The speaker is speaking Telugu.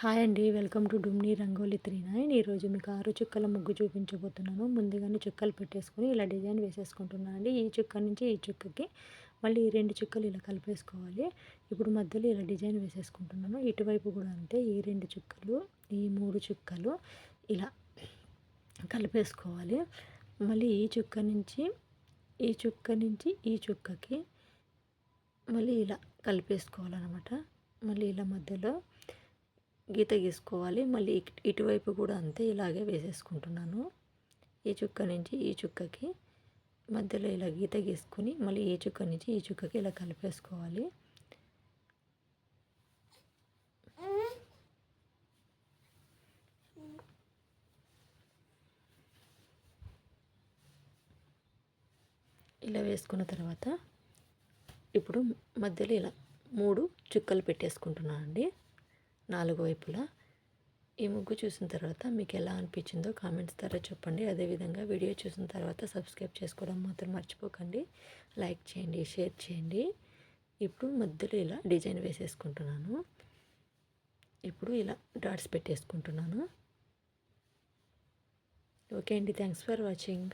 హాయ్ అండి వెల్కమ్ టు డుమ్ని రంగోలి త్రీ నైన్. ఈరోజు మీకు ఆరు చుక్కల ముగ్గు చూపించబోతున్నాను. ముందుగానే చుక్కలు పెట్టేసుకొని ఇలా డిజైన్ వేసేసుకుంటున్నాను అండి. ఈ చుక్క నుంచి ఈ చుక్కకి మళ్ళీ ఈ రెండు చుక్కలు ఇలా కలిపేసుకోవాలి. ఇప్పుడు మధ్యలో ఇలా డిజైన్ వేసేసుకుంటున్నాను. ఇటువైపు కూడా అంతే ఈ రెండు చుక్కలు ఈ మూడు చుక్కలు ఇలా కలిపేసుకోవాలి. మళ్ళీ ఈ చుక్క నుంచి ఈ చుక్క నుంచి ఈ చుక్కకి మళ్ళీ ఇలా కలిపేసుకోవాలన్నమాట. మళ్ళీ ఇలా మధ్యలో గీత గీసుకోవాలి. మళ్ళీ ఇటువైపు కూడా అంతే ఇలాగే వేసేసుకుంటున్నాను. ఈ చుక్క నుంచి ఈ చుక్కకి మధ్యలో ఇలా గీత గీసుకొని మళ్ళీ ఈ చుక్క నుంచి ఈ చుక్కకి ఇలా కలిపేసుకోవాలి. ఇలా వేసుకున్న తర్వాత ఇప్పుడు మధ్యలో ఇలా మూడు చుక్కలు పెట్టేసుకుంటున్నానండి. నాలుగు వైపులా. ఈ ముగ్గు చూసిన తర్వాత మీకు ఎలా అనిపించిందో కామెంట్స్ ద్వారా చెప్పండి. అదేవిధంగా వీడియో చూసిన తర్వాత సబ్స్క్రైబ్ చేసుకోవడం మాత్రం మర్చిపోకండి. లైక్ చేయండి షేర్ చేయండి. ఇప్పుడు మధ్యలో ఇలా డిజైన్ వేసేసుకుంటున్నాను. ఇప్పుడు ఇలా డాట్స్ పెట్టేసుకుంటున్నాను. ఓకే అండి. Thanks for watching.